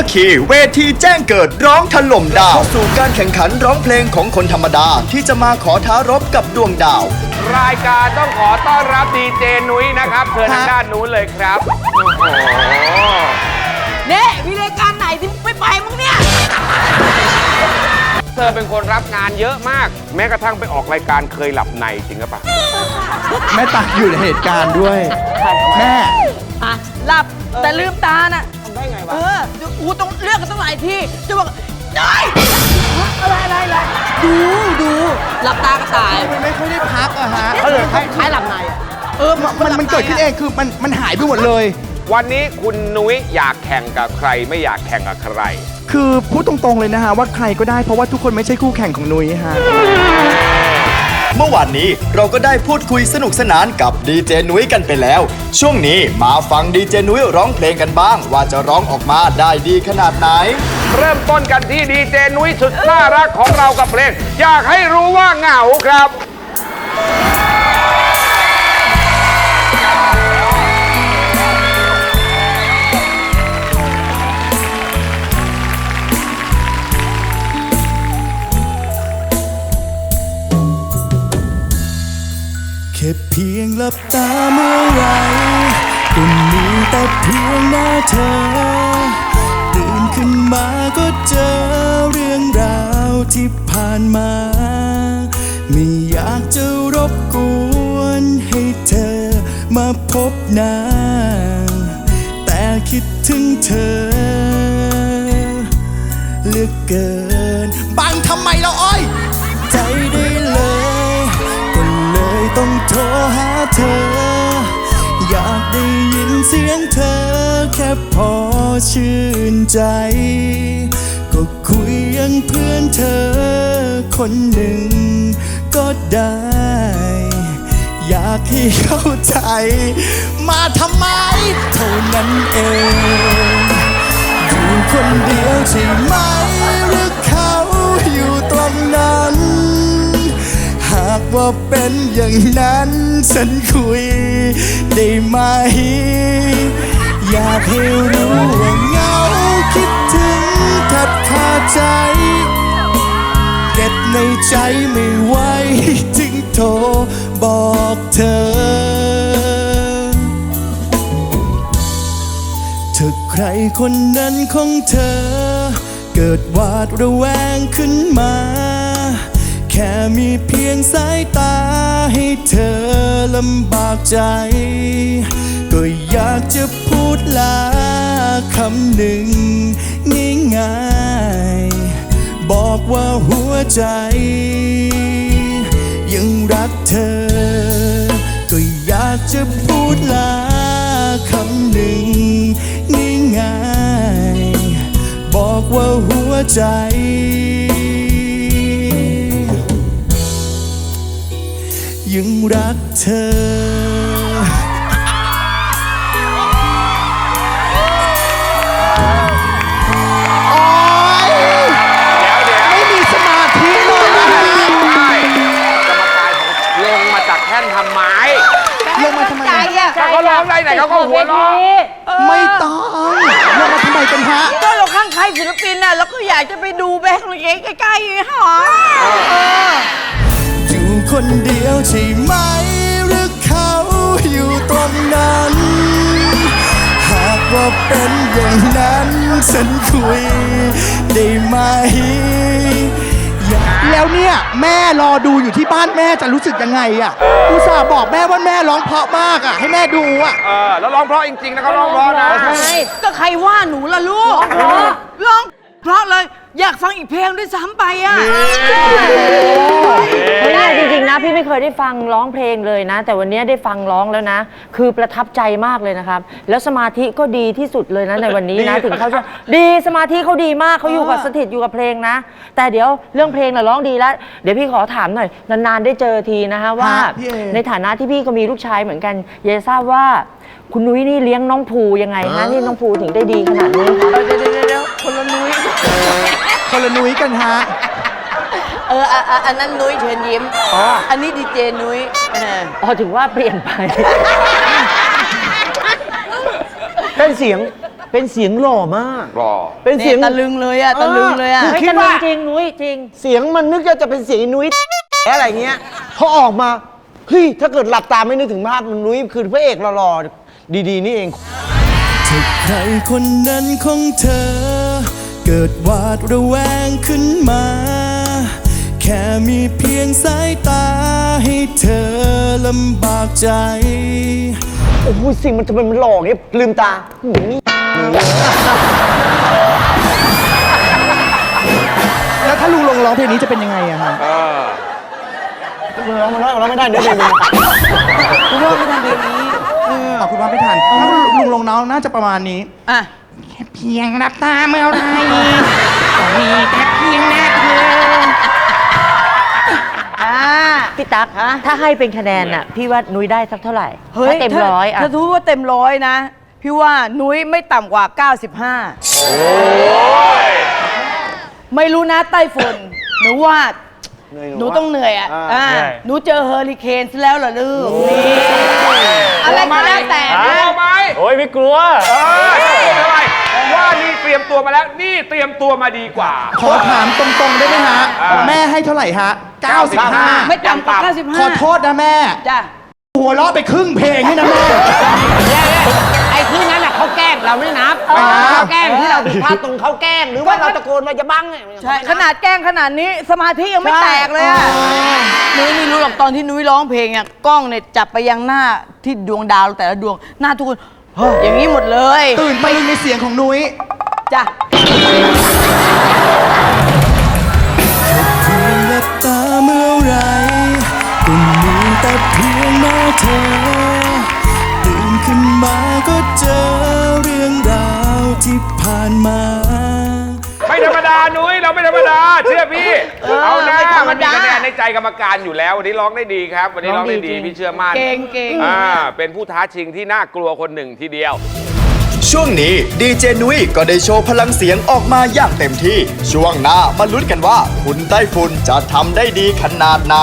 าคีเวทีแจ้งเกิดร้องถล่มดาวเข้าสู่การแข่งขันร้องเพลงของคนธรรมดาที่จะมาขอท้ารบกับดวงดาว รายการต้องขอต้อนรับดีเจนุ้ยนะครับเชิญทางด้านนู้นเลยครับโอ้โหเนี่ยมีรายการไหนที่ไม่ไปมั้งเนี่ย เธอเป็นคนรับงานเยอะมาก แม้กระทั่งไปออกรายการเคยหลับในจริงหรือเปล่าแม่ตักอยู่ในเหตุการณ์ด้วย แม่ อะ หลับแต่ลืมตาน่ะทำได้ไงวะ เอออูต้องเลือกกันตั้งหลายที่จะบอกได้อะไรอะไรอะไรดูดูหลับตากระต่ายมันไม่ค่อยได้พักอะฮะเออคล้ายๆหลับในอะเออมันมันเกิดขึ้นเองคือมันมันหายไปหมดเลย วันนี้คุณนุ้ยอยากแข่งกับใครไม่อยากแข่งกับใคร คือพูดตรงๆเลยนะฮะว่าใครก็ได้เพราะว่าทุกคนไม่ใช่คู่แข่งของนุ้ยฮะ เมื่อวานนี้เราก็ได้พูดคุยสนุกสนานกับดีเจนุ้ยกันไปแล้ว ช่วงนี้มาฟังดีเจนุ้ยร้องเพลงกันบ้าง ว่าจะร้องออกมาได้ดีขนาดไหน เริ่มต้นกันที่ดีเจนุ้ยสุดน่ารักของเรากับเพลง อยากให้รู้ว่าเหงาครับ ค่เพียงหลับตาเมื่อไหรก็มีแต่เพียงหน้าเธอ ตื่นขึ้นมาก็เจอเรื่องราวที่ผ่านมา ไม่อยากจะรบกวนให้เธอมาพบหน้า แต่คิดถึงเธอเหลือกเกินบังทำไมเราอ้อย ใจได้เลยก็เลย ต้องโทรหาเธอ อยากได้ยินเสียงเธอ แค่พอชื่นใจ ก็คุยยังเพื่อนเธอ คนหนึ่งก็ได้ อยากให้เข้าใจ มาทำไมเท่านั้นเองอยู่คนเดียวใช่ไหม นอย่างนั้น ฉันคุยได้ไหม อยากให้รู้ว่าเหงาคิดถึงแทบขาใจ เก็บในใจไม่ไหวจึงโทรบอกเธอ เธอใครคนนั้นของเธอ เกิดวาดระแวงขึ้นมา ค่มีเพียงสายตาให้เธอลำบากใจ ก็อยากจะพูดลาคำหนึ่งง่ายๆบอกว่าหัวใจ ยังรักเธอ ก็อยากจะพูดลาคำหนึ่งง่ายๆบอกว่าหัวใจ ยังรักเธอเดี๋ยวเดี๋ยวไม่มีสมาธิเลยนะฮะใช่กรรมการของลงมาจากแท่นทำไม้ลงมาทำไมใจอะถ้าเขาร้องได้ไหนเขาก็หัวเราะไม่ต้องลงมาทำไมกันฮะก็เราข้างใครศิลปินน่ะเราก็อยากจะไปดูแบ็คเลยใกล้ๆไงหรออยู่ คนเดียวใช่ไหม หรือเขาอยู่ตรงนั้น หากว่าเป็นอย่างนั้น ฉันคุยได้ไหมอย่าแล้วเนี่ยแม่รอดูอยู่ที่บ้านแม่จะรู้สึกยังไงอะอุตส่าห์บอกแม่ว่าแม่ร้องเพราะมากอะ ให้แม่ดูอะ เออแล้วร้องเพราะจริงๆนะเขาร้องเพราะนะ ใช่ก็ใครว่าหนูล่ะลูกร้องเพราะเลย อยากฟังอีกเพลงด้วยซ้ำไปอะไม่ได้จริงๆนะพี่ ไม่เคยได้ฟังร้องเพลงเลยนะ แต่วันนี้ได้ฟังร้องแล้วนะ คือประทับใจมากเลยนะครับ แล้วสมาธิก็ดีที่สุดเลยนะในวันนี้นะถึงเขาจะดีสมาธิเขาดีมากเขาอยู่กับสถิตอยู่กับเพลงนะ แต่เดี๋ยวเรื่องเพลงน่ะร้องดีแล้ว เดี๋ยวพี่ขอถามหน่อยนานๆได้เจอทีนะฮะว่าฮะพี่เอในฐานะที่พี่ก็มีลูกชายเหมือนกันอยากจะทราบว่า คุณนุ้ยนี่เลี้ยงน้องภูยังไงฮะที่น้องภูถึงได้ดีขนาดนี้คะ เดี๋ยวเดี๋ยวเดี๋ยวคนละนุ้ยคนละนุ้ยกันฮะ เอออะอะอันนั้นนุ้ยเชิญยิ้ม อ๋ออันนี้ดีเจนุ้ยเอออ๋อถึงว่าเปลี่ยนไปเต้นเสียงเป็นเสียงหล่อมาก รอ เป็นเนี่เสียยงตะลึงเลยอะตะลึงเลยอะเออเฮ้ยคิดตะลึว่า งจริงนุ้ยจริง เสียงมันนึกว่าจะเป็นเสียงไอ้นุ้ยอะไรเงี้ยพอออกมาเฮ้ยถ้าเกิดหลับตาไม่นึกถึงภาพมันนุ้ยคือพระเอกหล่อๆดีๆ นี่เอง ถ้าใครคนนั้นของเธอ เกิดหวาดระแวงขึ้นมาแค่มีเพียงสายตาให้เธอลำบากใจ โอ้โหสิ่งมันจะเป็นมันหล่อเงี้ยลืมตาหืมแล้วถ้าลุงลงร้องเพลงนี้จะเป็นยังไงอะฮะเออร้องมันร้องไม่ได้เนื้อเพลงมันคุณว่าไม่ทันเพลงนี้เออคุณว่าไม่ทันถ้าลุงลงน้องน่าจะประมาณนี้ อะเพียงรับตาเมื่อไรก็มี ตั๊กถ้าให้เป็นคะแนนน่ะพี่ว่านุ้ยได้สักเท่าไหร่เฮ้ยถ้าเต็มร้อยอะถ้าทูว่าเต็มร้อยนะ พี่ว่านุ้ยไม่ต่ำกว่า 95ไม่รู้นะไต้ฝุ่นหนูว่าหนูต้องเหนื่อยอะอ่าหนูเจอเฮอริเคนซะแล้วเหรอลูกนี่อะไรก็แล้วแต่กลันะวไหมโอ้ยไม่กลัวเออไม่เป็นไรว่านี่เตรียมตัวมาแล้ว นี่เตรียมตัวมาดีกว่า ขอถามตรงๆได้ไหมฮะอ่าแม่ให้เท่าไหร่ฮะ 95 ไม่ต่ำกว่าขอโทษนะแม่95จ้ะหัวเราะไปครึ่งเพลงนี่นะแม่ ไอ้ที่นั้นแหละเขาแกล้งเราไม่นับอ่าเขาแกล้งที่เราผิดพลาดตรงเขาแกล้งหรือว่าเราตะโกนมาจะบังเนี่ยใช่ขนาดแกล้งขนาดนี้สมาธิยังไม่แตกเลยอะนุ้ยไม่รู้หรอกตอนที่นุ้ยร้องเพลงเนี่ยกล้องเนี่ยจับไปยังหน้าที่ดวงดาวแต่ละดวงหน้าทุกคนเฮ้ยอย่างนี้หมดเลย ตื่นไปในเสียงของนุ้ยจ้ะ แต่เพียงหน้าเธอตื่นขึ้นมาก็เจอเรื่องราวที่ผ่านมา ไม่ธรรมดานุ้ยเราไม่ธรรมดา เชื่อพี่ เอาหน้ามันมีคะแนนในใจกรรมการอยู่แล้ว วันนี้ร้องได้ดีครับ วันนี้ร้องได้ดีพี่เชื่อมั่นเก่งเก่ง อ่าเป็นผู้ท้าชิงที่น่ากลัวคนหนึ่งทีเดียว ช่วงนี้ดีเจนุ้ยก็ได้โชว์พลังเสียงออกมาอย่างเต็มที่ ช่วงหน้ามาลุ้นกันว่า คุณไต้ฝุ่นจะทำได้ดีขนาดไหน